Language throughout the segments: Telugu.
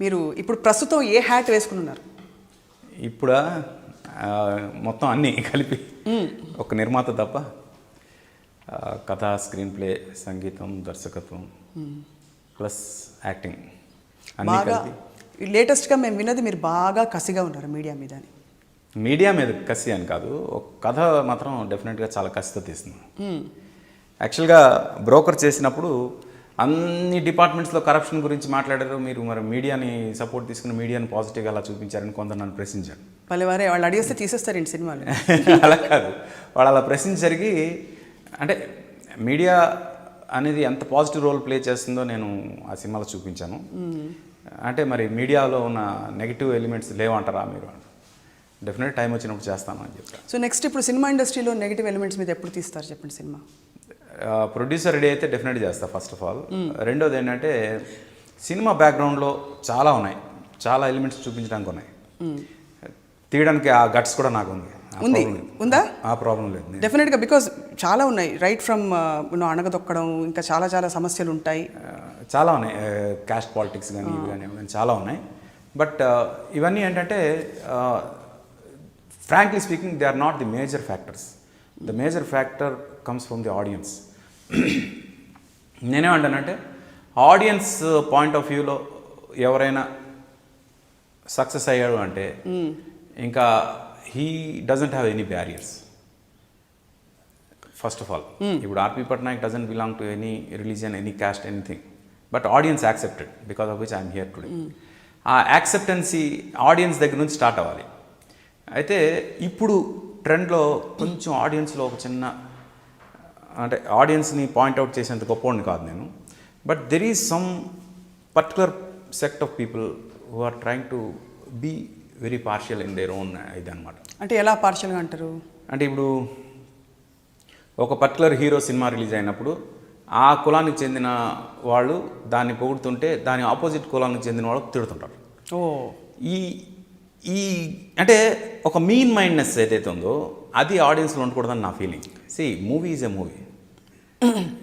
మీరు ఇప్పుడు ప్రస్తుతం ఏ హ్యాట్ వేసుకుని ఉన్నారు? ఇప్పుడు? మొత్తం అన్నీ కలిపి ఒక నిర్మాత తప్ప కథ స్క్రీన్ ప్లే సంగీతం దర్శకత్వం ప్లస్ యాక్టింగ్ బాగా లేటెస్ట్గా మేము విన్నది మీరు బాగా కసిగా ఉన్నారు మీడియా మీద మీడియా మీద కసి అని కాదు ఒక కథ మాత్రం డెఫినెట్గా చాలా కసితో తీస్తున్నాం. యాక్చువల్గా బ్రోకర్ చేసినప్పుడు అన్ని డిపార్ట్మెంట్స్లో కరప్షన్ గురించి మాట్లాడారు. మీరు మరి మీడియాని సపోర్ట్ తీసుకుని మీడియాని పాజిటివ్గా అలా చూపించారని కొందరు నన్ను ప్రశ్నించారు. పల్లెవారే వాళ్ళు అడిగేస్తే తీసేస్తారండి సినిమాలు? అలా కాదు. వాళ్ళు అలా ప్రశ్నించరికి అంటే మీడియా అనేది ఎంత పాజిటివ్ రోల్ ప్లే చేస్తుందో నేను ఆ సినిమాలో చూపించాను. అంటే మరి మీడియాలో ఉన్న నెగిటివ్ ఎలిమెంట్స్ లేవంటారా మీరు? డెఫినెట్ టైం వచ్చినప్పుడు చేస్తాను అని చెప్పారు. సో నెక్స్ట్ ఇప్పుడు సినిమా ఇండస్ట్రీలో నెగిటివ్ ఎలిమెంట్స్ మీద ఎప్పుడు తీస్తారు చెప్పండి సినిమా? ప్రొడ్యూసర్ రెడీ అయితే డెఫినెట్ చేస్తా ఫస్ట్ ఆఫ్ ఆల్ రెండోది ఏంటంటే సినిమా బ్యాక్గ్రౌండ్లో చాలా ఉన్నాయి. చాలా ఎలిమెంట్స్ చూపించడానికి ఉన్నాయి. తీయడానికి ఆ గట్స్ కూడా నాకు ఉంది. ఉంది. ఉందా? ఆ ప్రాబ్లం లేదు. డెఫినెట్గా బికాజ్ చాలా ఉన్నాయి. రైట్ ఫ్రమ్ అణగదొక్కడం ఇంకా చాలా చాలా సమస్యలు ఉంటాయి. చాలా ఉన్నాయి. క్యాస్ట్ పాలిటిక్స్ కానీ ఇవి కానీ చాలా ఉన్నాయి. బట్ ఇవన్నీ ఏంటంటే frankly speaking they are not the major factors the major factor comes from the audience నేనేమంటానంటే ఆడియన్స్ పాయింట్ ఆఫ్ వ్యూలో ఎవరైనా సక్సెస్ అయ్యాడు అంటే ఇంకా he doesn't have any barriers first of all ఇప్పుడు R P Patnaik doesn't belong to any religion any caste anything but audience accepted because of which I'm here today uh acceptancy audience దగ్గర నుంచి స్టార్ట్ అవ్వాలి. అయితే ఇప్పుడు ట్రెండ్లో కొంచెం ఆడియన్స్లో ఒక చిన్న అంటే ఆడియన్స్ని పాయింట్అవుట్ చేసేంత గొప్పవాడిని కాదు నేను. But there is some particular sect of people who are trying to be very partial in their own ఇది అనమాట అంటే ఎలా పార్షల్గా అంటారు? అంటే ఇప్పుడు ఒక పర్టికులర్ హీరో సినిమా రిలీజ్ అయినప్పుడు ఆ కులానికి చెందిన వాళ్ళు దాన్ని పొగుడుతుంటే దాని ఆపోజిట్ కులానికి చెందిన వాళ్ళు తిడుతుంటారు. ఓ. ఈ ఈ అంటే ఒక మీన్ మైండ్నెస్ ఏదైతే ఉందో అది ఆడియన్స్లో ఉండకూడదని నా feeling see movie is a movie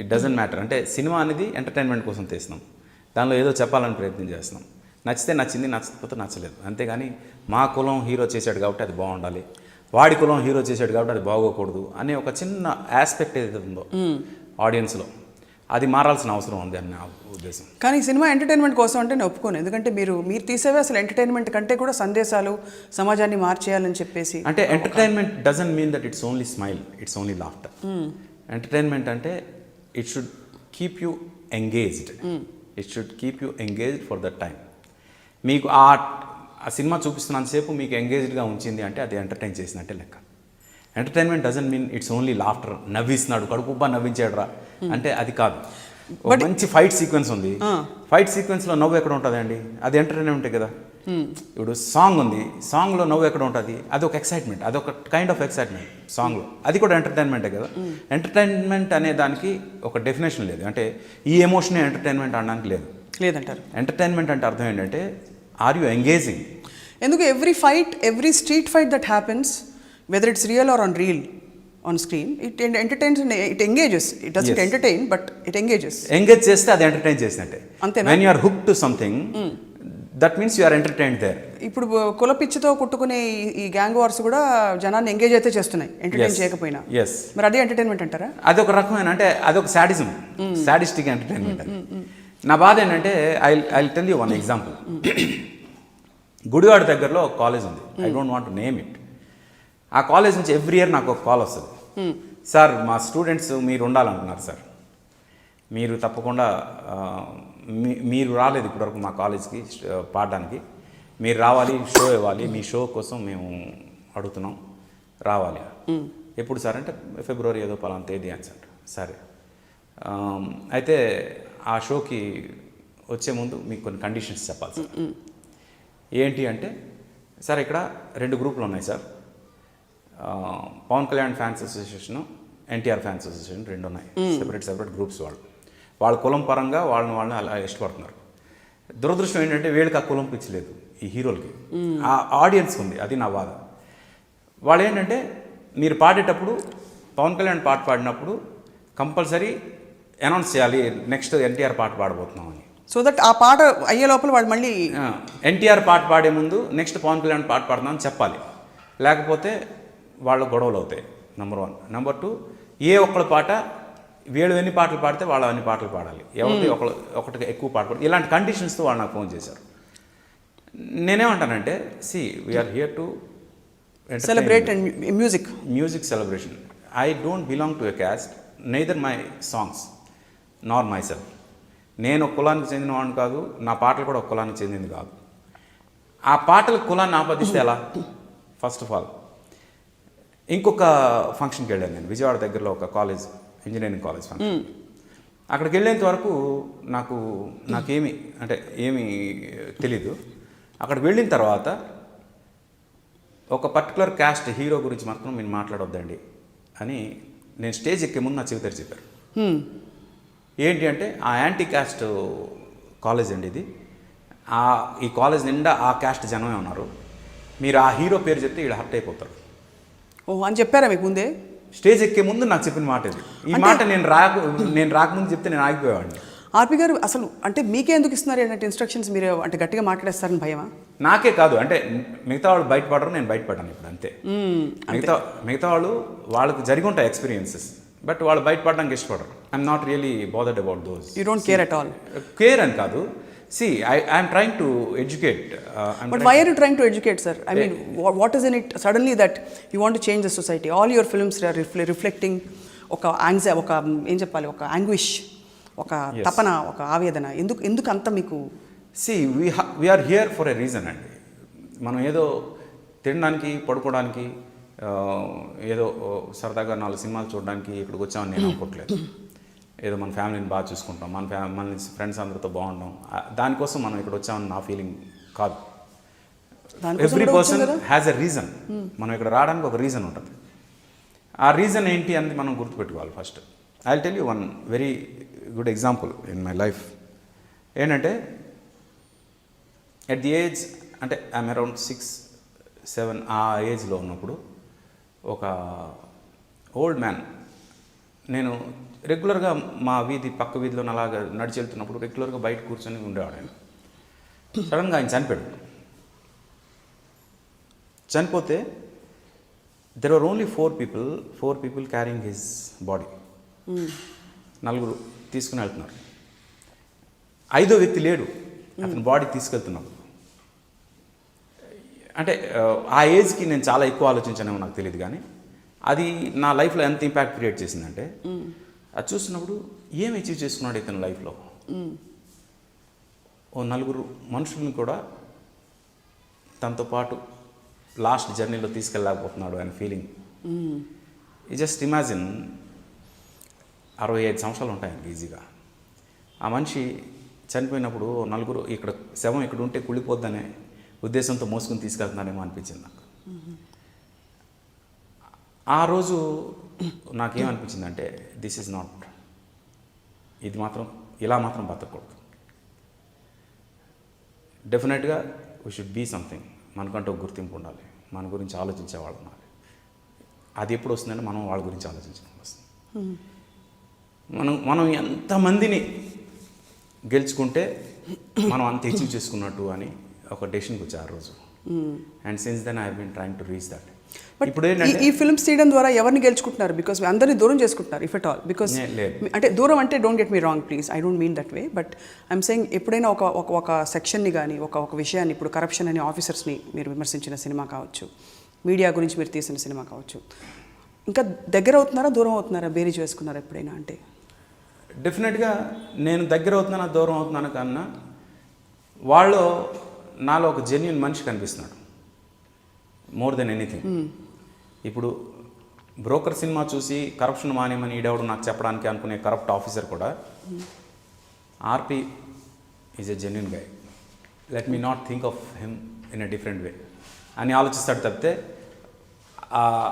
it doesn't matter అంటే సినిమా అనేది ఎంటర్టైన్మెంట్ కోసం తీస్తున్నాం. దానిలో ఏదో చెప్పాలని ప్రయత్నం చేస్తున్నాం. నచ్చితే నచ్చింది నచ్చకపోతే నచ్చలేదు. అంతేగాని మా కులం హీరో చేశాడు కాబట్టి అది బాగుండాలి. వాడి కులం హీరో చేశాడు కాబట్టి అది బాగోకూడదు అనే ఒక చిన్న ఆస్పెక్ట్ ఏదైతే ఉందో ఆడియన్స్లో అది మారాల్సిన అవసరం ఉంది అని నా ఉద్దేశం. కానీ సినిమా ఎంటర్టైన్మెంట్ కోసం అంటే నేను ఒప్పుకోను. ఎందుకంటే మీరు మీరు తీసేవే అసలు ఎంటర్టైన్మెంట్ కంటే కూడా సందేశాలు సమాజాన్ని మార్చేయాలని చెప్పేసి. అంటే entertainment doesn't mean that it's only smile it's only laughter. Entertainment అంటే it should keep you engaged. It should keep you engaged for that time మీకు ఆ ఆ సినిమా చూపిస్తున్నంతసేపు మీకు ఎంగేజ్డ్గా ఉంచింది అంటే అది ఎంటర్టైన్ చేసినట్టే లెక్క. Entertainment doesn't mean it's only laughter నవ్విస్తున్నాడు కడుపుబ్బా నవ్వించాడు రా అంటే అది కాదు. మంచి ఫైట్ సీక్వెన్స్ ఉంది. ఫైట్ సీక్వెన్స్లో నవ్వు ఎక్కడ ఉంటుంది అండి? అది ఎంటర్టైన్మెంటే కదా? ఇప్పుడు సాంగ్ ఉంది. సాంగ్లో నవ్వు ఎక్కడ ఉంటుంది? అది ఒక ఎక్సైట్మెంట్ అది ఒక కైండ్ ఆఫ్ ఎక్సైట్మెంట్ సాంగ్లో అది కూడా ఎంటర్టైన్మెంటే కదా? ఎంటర్టైన్మెంట్ అనే దానికి ఒక డెఫినేషన్ లేదు. అంటే ఈ ఎమోషనే ఎంటర్టైన్మెంట్ అనడానికి లేదు. లేదంటారు. ఎంటర్టైన్మెంట్ అంటే అర్థం ఏంటంటే ఆర్ యు ఎంగేజింగ్ ఎందుకు every fight every street fight that happens whether it's real or on reel on screen it entertains it engages it does Yes. Entertain but it engages engage చేస్తే అది ఎంటర్టైన్ చేసినట్టే. అంతేనా? When you are hook to something that means you are entertain there ఇప్పుడు కుల పిచ్చితో కుట్టుకునే ఈ- గ్యాంగ్ వార్స్ కూడా జనాన్ని ఎంగేజ్ అయితే చేస్తున్నాయి. ఎంటర్టైన్. చేయకపోయినా. Yes. మరి అదే ఎంటర్టైన్మెంట్ అంటారా? అదొక రకమైన అంటే అదొక సాడిజం సాడిస్టిక్ ఎంటర్టైన్మెంట్ అది. నా బాధ ఏంటంటే I I tell you one example Gudivada దగ్గరలో ఒక కాలేజ్ ఉంది. I don't want name it ఆ కాలేజ్ నుంచి ఎవ్రీ ఇయర్ నాకు ఒక కాల్ వస్తుంది. సార్ మా స్టూడెంట్స్ మీరు ఉండాలంటున్నారు సార్. మీరు తప్పకుండా మీరు రాలేదు ఇప్పటివరకు మా కాలేజ్కి పాడడానికి మీరు రావాలి షో ఇవ్వాలి మీ షో కోసం మేము అడుగుతున్నాం. రావాలి. ఎప్పుడు సార్ అంటే ఫిబ్రవరి ఏదో పలానా తేదీ అని సార్. సరే. అయితే ఆ షోకి వచ్చే ముందు మీకు కొన్ని కండిషన్స్ చెప్పాలి సార్. ఏంటి అంటే సార్ ఇక్కడ రెండు గ్రూపులు ఉన్నాయి sir. Pawan Kalyan fans association NTR fans association రెండు ఉన్నాయి సెపరేట్ సెపరేట్ గ్రూప్స్ వాళ్ళు. వాళ్ళ కులం పరంగా వాళ్ళని వాళ్ళని అలా ఇష్టపడుతున్నారు. దురదృష్టం ఏంటంటే వీళ్ళకి ఆ కులం పిచ్చి లేదు ఈ హీరోలకి. ఆ ఆడియన్స్ ఉంది అది నా బాధ. వాళ్ళు ఏంటంటే మీరు పాడేటప్పుడు పవన్ కళ్యాణ్ పాట పాడినప్పుడు కంపల్సరీ అనౌన్స్ చేయాలి నెక్స్ట్ ఎన్టీఆర్ పాట పాడబోతున్నాం అని. సో దట్ ఆ పాట అయ్యే లోపల వాళ్ళు మళ్ళీ ఎన్టీఆర్ పాట పాడే ముందు నెక్స్ట్ పవన్ కళ్యాణ్ పాట పాడదామని చెప్పాలి. లేకపోతే వాళ్ళ గొడవలు అవుతాయి నెంబర్ వన్ నెంబర్ టూ ఏ ఒక్కళ్ళ పాట వీళ్ళు ఎన్ని పాటలు పాడితే వాళ్ళు అన్ని పాటలు పాడాలి. ఎవరిది ఒకళ్ళు ఒకటికి ఎక్కువ పాట పాడాలి ఇలాంటి కండిషన్స్తో వాళ్ళు నాకు ఫోన్ చేశారు. నేనేమంటానంటే see we are here to celebrate and music music. Celebration. I don't belong to a caste, neither my songs nor myself. నేను ఒక కులానికి చెందినవాడిని కాదు నా పాటలు కూడా ఒక కులానికి చెందింది కాదు. ఆ పాటలు కులాన్ని ఆపాదిస్తే ఎలా? ఫస్ట్ ఆఫ్ ఆల్ ఇంకొక ఫంక్షన్కి వెళ్ళాను నేను. విజయవాడ దగ్గరలో ఒక కాలేజ్ ఇంజనీరింగ్ కాలేజ్ ఫంక్షన్ అక్కడికి వెళ్ళేంత వరకు నాకు నాకేమి అంటే ఏమీ తెలీదు. అక్కడికి వెళ్ళిన తర్వాత ఒక పర్టికులర్ క్యాస్ట్ హీరో గురించి మాత్రం మీరు మాట్లాడొద్దండి అని నేను స్టేజ్ ఎక్కే ముందు నా చెవితారు చెప్పారు. ఏంటి అంటే ఆ యాంటీ క్యాస్ట్ కాలేజ్ అండి ఇది. ఆ ఈ కాలేజ్ నిండా ఆ క్యాస్ట్ జనమే ఉన్నారు. మీరు ఆ హీరో పేరు చెప్తే వీళ్ళు హర్ట్ అయిపోతారు. ఓ అని చెప్పారా మీకు ముందే? స్టేజ్ ఎక్కే ముందు నాకు చెప్పిన మాట ఇది. ఈ మాట నేను రాక నేను రాకముందు చెప్తే నేను ఆగిపోయేవాడిని. ఆర్పి గారు అసలు అంటే మీకే ఎందుకు ఇస్తున్నారు ఏంటంటే ఇన్స్ట్రక్షన్స్ మీరు అంటే గట్టిగా మాట్లాడేస్తారని భయమా? నాకే కాదు అంటే మిగతా వాళ్ళు బయటపడరు నేను బయటపడ్డాను ఇప్పుడు అంతే. మిగతా మిగతా వాళ్ళు వాళ్ళకి జరిగి ఉంటాయి ఎక్స్పీరియన్సెస్ బట్ వాళ్ళు బయటపడడానికి ఇష్టపడరు. I'm not really bothered about those you don't care at all care అని కాదు see I I'm trying to educate but why are you trying to educate sir I mean what is in it suddenly that you want change the society all your films reflecting ఒక యాంగ్జై ఒక ఏం చెప్పాలి? ఒక యాంగ్విష్ ఒక తపన ఒక ఆవేదన. ఎందుకు ఎందుకు అంత మీకు? See we we're here for a reason అండి. మనం ఏదో తినడానికి పడుకోవడానికి ఏదో సరదాగా నాలుగు సినిమాలు చూడడానికి ఇక్కడికి వచ్చామని నేను అనుకోవట్లేదు. ఏదో మన ఫ్యామిలీని బాగా చూసుకుంటాం. మన ఫ్యా మన ఫ్రెండ్స్ అందరితో బాగుంటాం దానికోసం మనం ఇక్కడ వచ్చామని నా ఫీలింగ్ కాదు. Every person has a reason మనం ఇక్కడ రావడానికి ఒక రీజన్ ఉంటుంది. ఆ రీజన్ ఏంటి అనేది మనం గుర్తుపెట్టుకోవాలి first I tell you one very good example in my life ఏంటంటే ఎట్ ది ఏజ్ అంటే ఐఎమ్ అరౌండ్ సిక్స్ సెవెన్ ఆ ఏజ్లో ఉన్నప్పుడు ఒక ఓల్డ్ మ్యాన్ నేను రెగ్యులర్గా మా వీధి పక్క వీధిలో అలాగా నడిచి వెళ్తున్నప్పుడు రెగ్యులర్గా బయట కూర్చొని ఉండేవాడు ఆయన. సడన్గా ఆయన చనిపోయాడు. చనిపోతే there are only four people four people carrying his body నలుగురు తీసుకుని వెళ్తున్నారు. ఐదో వ్యక్తి లేడు. అతని బాడీ తీసుకెళ్తున్నప్పుడు. అంటే ఆ, ఆ ఏజ్కి నేను చాలా ఎక్కువ ఆలోచించానేమో నాకు తెలియదు కానీ అది నా లైఫ్లో ఎంత ఇంపాక్ట్ క్రియేట్ చేసిందంటే అది చూస్తున్నప్పుడు ఏం అచీవ్ చేసుకున్నాడు ఇతని లైఫ్లో? ఓ నలుగురు మనుషుల్ని కూడా తనతో పాటు లాస్ట్ జర్నీలో తీసుకెళ్ళలేకపోతున్నాడు అనే ఫీలింగ్ ఈ జస్ట్ ఇమాజిన్ అరవై ఐదు సంవత్సరాలు ఉంటాయి ఆయనకి ఈజీగా ఆ మనిషి చనిపోయినప్పుడు నలుగురు ఇక్కడ శవం ఇక్కడ ఉంటే కుళ్ళిపోద్దనే ఉద్దేశంతో మోసుకుని తీసుకెళ్తున్నానేమో అనిపించింది నాకు. ఆ రోజు నాకేమనిపించిందంటే దిస్ ఈజ్ నాట్ ఇది మాత్రం ఇలా మాత్రం బతకూడదు. డెఫినెట్గా వీ షుడ్ బీ సంథింగ్ మనకంటూ ఒక గుర్తింపు ఉండాలి. మన గురించి ఆలోచించే వాళ్ళు ఉండాలి. అది ఎప్పుడు వస్తుందంటే మనం వాళ్ళ గురించి ఆలోచించడం వస్తుంది మనం మనం ఎంతమందిని గెలుచుకుంటే మనం అంత అచీవ్ చేసుకున్నట్టు అని ఒక డెసిషన్కి వచ్చా ఆ రోజు. And since then I been trying to reach that but ఇప్పుడు ఈ ఫిల్మ్స్ తీయడం ద్వారా ఎవరిని గెలుచుకుంటున్నారు? బికాస్ అందరినీ దూరం చేసుకుంటున్నారు ఇఫ్ ఎట్ ఆల్ బికాస్. అంటే దూరం అంటే don't get me wrong please I don't mean that way but I'm saying ఎప్పుడైనా ఒక ఒక ఒక సెక్షన్ని కానీ ఒక ఒక విషయాన్ని ఇప్పుడు కరప్షన్ అనే ఆఫీసర్స్ని మీరు విమర్శించిన సినిమా కావచ్చు మీడియా గురించి మీరు తీసిన సినిమా కావచ్చు ఇంకా దగ్గర అవుతున్నారా దూరం అవుతున్నారా బేరీజ్ వేసుకున్నారా ఎప్పుడైనా అంటే? డెఫినెట్గా నేను దగ్గర అవుతున్నానా దూరం అవుతున్నాను కన్నా వాళ్ళు నాలో ఒక జెన్యున్ మనిషి కనిపిస్తున్నాడు. మోర్ దెన్ ఎనీథింగ్ ఇప్పుడు బ్రోకర్ సినిమా చూసి కరప్షన్ మానేమని ఈడెవడు నాకు చెప్పడానికి అనుకునే కరప్ట్ ఆఫీసర్ కూడా RP is a genuine guy let me not think of him in a different way అని ఆలోచిస్తాడు తప్పితే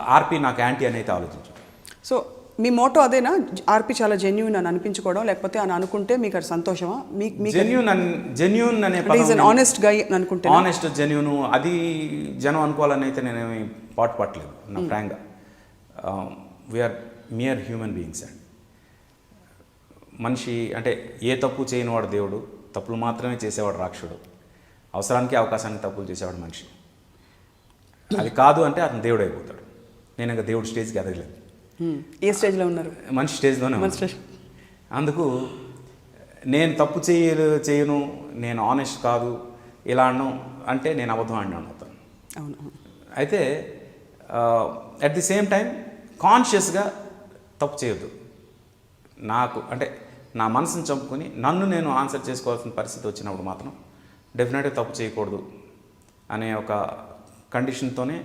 ఆర్పి నాకు యాంటీ అని అయితే ఆలోచించు సో మీ మోటో అదేనా? ఆర్పి చాలా జెన్యున్ అని అనిపించుకోవడం లేకపోతే అని అనుకుంటే మీకు అది సంతోషమా? మీకు జెన్యున్ జెన్యున్ అనే ఆనెస్ట్ గై అని అనుకుంటే ఆనెస్ట్ జెన్యున్ అది జనం అనుకోవాలని అయితే నేనేమి పాటు పట్టలేదు నా ఫ్రాంక్గా. We're mere human beings and. మనిషి అంటే ఏ తప్పు చేయని వాడు దేవుడు తప్పులు మాత్రమే చేసేవాడు రాక్షసుడు అవసరానికి అవకాశానికి తప్పులు చేసేవాడు మనిషి. అది కాదు అంటే అతను దేవుడు అయిపోతాడు. నేను ఇంకా దేవుడు స్టేజ్కి ఎదగలేదు. Hmm. ఏ స్టేజ్లో ఉన్నారు? మనిషి స్టేజ్లోనే ఉన్నాను. అందుకు నేను తప్పు చేయలు చేయను నేను ఆనెస్ట్ కాదు ఇలా అన్నం అంటే నేను అబద్ధం ఆడినాను అవుతాను. అవును అవును. అయితే అట్ ది సేమ్ టైం కాన్షియస్గా తప్పు చేయొద్దు. నాకు అంటే నా మనసుని చంపుకొని నన్ను నేను ఆన్సర్ చేసుకోవాల్సిన పరిస్థితి వచ్చినప్పుడు మాత్రం డెఫినెట్గా తప్పు చేయకూడదు అనే ఒక కండిషన్తోనే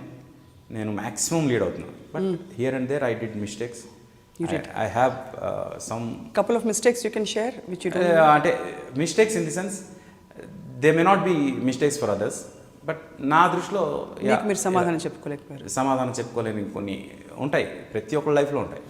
నేను మ్యాక్సిమం లీడ్ అవుతున్నాను. But here and there I did mistakes I have some couple of mistakes you can share which అంటే mistakes in the sense they may not be mistakes for others but నా దృష్టిలో మీరు సమాధానం చెప్పుకోలేకపోయారు. సమాధానం చెప్పుకోలేని కొన్ని ఉంటాయి. ప్రతి ఒక్కరి లైఫ్లో ఉంటాయి.